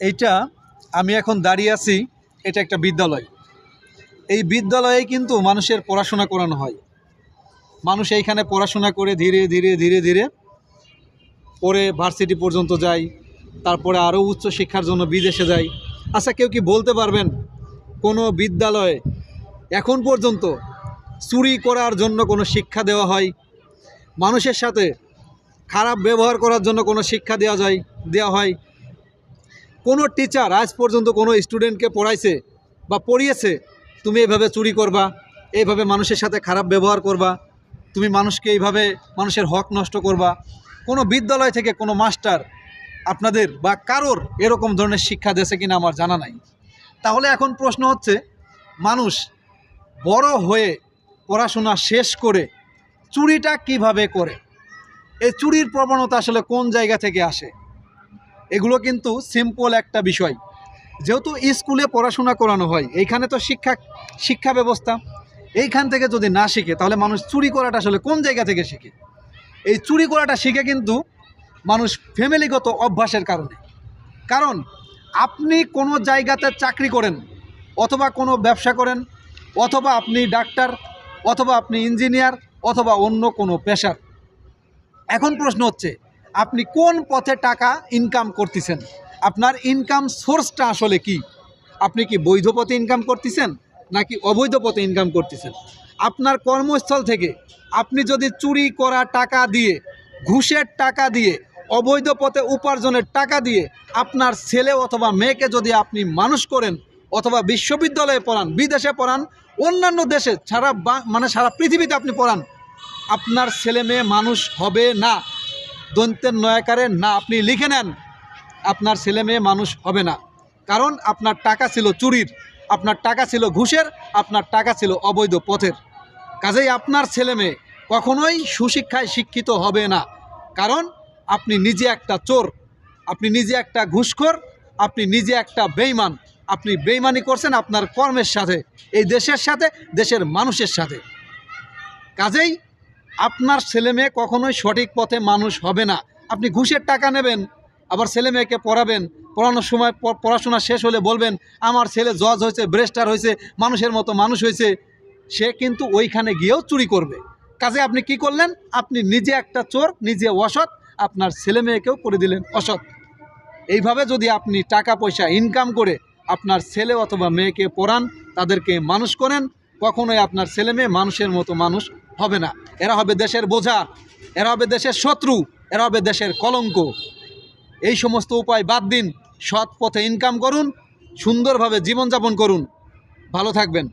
এইটা আমি এখন দাঁড়িয়ে আছি, এটা একটা বিদ্যালয়। এই বিদ্যালয়ে কিন্তু মানুষের পড়াশোনা করানো হয়। মানুষ এইখানে পড়াশোনা করে ধীরে ধীরে ধীরে ধীরে পরে ভার্সিটি পর্যন্ত যায়, তারপরে আরও উচ্চ শিক্ষার জন্য বিদেশে যায়। আচ্ছা কেউ কি বলতে পারবেন কোনো বিদ্যালয়ে এখন পর্যন্ত চুরি করার জন্য কোনো শিক্ষা দেওয়া হয়? মানুষের সাথে খারাপ ব্যবহার করার জন্য কোনো শিক্ষা দেওয়া যায়, দেওয়া হয়? কোনো টিচার আজ পর্যন্ত কোনো স্টুডেন্টকে পড়াইছে বা পড়িয়েছে, তুমি এইভাবে চুরি করবা এইভাবে মানুষের সাথে খারাপ ব্যবহার করবা, তুমি মানুষকে এইভাবে মানুষের হক নষ্ট করবা, কোনো বিদ্যালয় থেকে কোনো মাস্টার আপনাদের বা কারোর এরকম ধরনের শিক্ষা দিয়েছে কিনা আমার জানা নাই। তাহলে এখন প্রশ্ন হচ্ছে, মানুষ বড় হয়ে পড়াশোনা শেষ করে চুরিটা কীভাবে করে? এই চুরির প্রবণতা আসলে কোন জায়গা থেকে আসে? এগুলো কিন্তু সিম্পল একটা বিষয়। যেহেতু স্কুলে পড়াশোনা করানো হয়, এইখানে তো শিক্ষা শিক্ষা ব্যবস্থা। এইখান থেকে যদি না শিখে, তাহলে মানুষ চুরি করাটা আসলে কোন জায়গা থেকে শিখে? এই চুরি করাটা শিখে কিন্তু মানুষ ফ্যামিলিগত অভ্যাসের কারণে। কারণ আপনি কোনো জায়গাতে চাকরি করেন, অথবা কোনো ব্যবসা করেন, অথবা আপনি ডাক্তার, অথবা আপনি ইঞ্জিনিয়ার অথবা অন্য কোনো পেশার। এখন প্রশ্ন হচ্ছে আপনি কোন পথে টাকা ইনকাম করতেছেন? আপনার ইনকাম সোর্সটা আসলে কি? আপনি কি বৈধ পথে ইনকাম করতেছেন, নাকি অবৈধ পথে ইনকাম করতেছেন? আপনার কর্মস্থল থেকে আপনি যদি চুরি করা টাকা দিয়ে, ঘুষের টাকা দিয়ে, অবৈধ পথে উপার্জনের টাকা দিয়ে আপনার ছেলে অথবা মেয়েকে যদি আপনি মানুষ করেন, অথবা বিশ্ববিদ্যালয়ে পড়ান, বিদেশে পড়ান, অন্যান্য দেশে সারা মানে সারা পৃথিবীতে আপনি পড়ান, আপনার ছেলে মেয়ে মানুষ হবে না। দন্তের নয়াকারে না আপনি লিখে নেন, আপনার ছেলে মেয়ে মানুষ হবে না। কারণ আপনার টাকা ছিল চুরির, আপনার টাকা ছিল ঘুষের, আপনার টাকা ছিল অবৈধ পথের। কাজেই আপনার ছেলে মেয়ে কখনোই সুশিক্ষায় শিক্ষিত হবে না। কারণ আপনি নিজে একটা চোর, আপনি নিজে একটা ঘুষখোর, আপনি নিজে একটা বেইমান আপনি বেইমানি করছেন আপনার কর্মের সাথে, এই দেশের সাথে, দেশের মানুষের সাথে। কাজেই আপনার ছেলে মেয়ে কখনোই সঠিক পথে মানুষ হবে না। আপনি ঘুষের টাকা নেবেন, আবার ছেলে মেয়েকে পড়াবেন, পড়ানোর সময় পড়াশোনা শেষ হলে বলবেন, আমার ছেলে জজ হয়েছে ব্রেস্টার হয়েছে, মানুষের মতো মানুষ হয়েছে। সে কিন্তু ওইখানে গিয়েও চুরি করবে। কাজে আপনি কি করলেন? আপনি নিজে একটা চোর, নিজে অসৎ, আপনার ছেলে মেয়েকেও করে দিলেন অসৎ। এইভাবে যদি আপনি টাকা পয়সা ইনকাম করে আপনার ছেলে অথবা মেয়েকে পড়ান, তাদেরকে মানুষ করেন কখনোই আপনার ছেলে মেয়ে মানুষের মতো মানুষ হবে না। এরা হবে দেশের বোঝা এরা হবে দেশের শত্রু, এরা হবে দেশের কলঙ্ক। এই সমস্ত উপায় বাদ দিন, সৎ পথে ইনকাম করুন, সুন্দরভাবে জীবনযাপন করুন। ভালো থাকবেন।